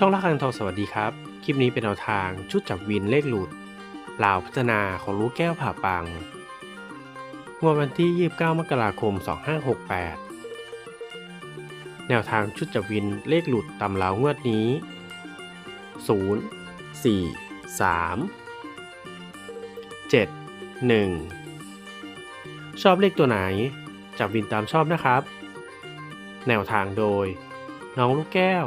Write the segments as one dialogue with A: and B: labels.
A: ช่องรักคันทองสวัสดีครับ คลิปนี้เป็นแนวทางชุดจับวินเลขหลุดลาวพัฒนาของรู้แก้วผ่าปังงวดวันที่ 29 มกราคม 2568 แนวทางชุดจับวินเลขหลุดตำลาวงวดนี้ 0 4 3 7 1 ชอบเลขตัวไหน จับวินตามชอบนะครับ แนวทางโดย น้องลูกแก้ว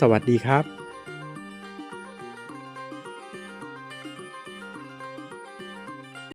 B: สวัสดีครับ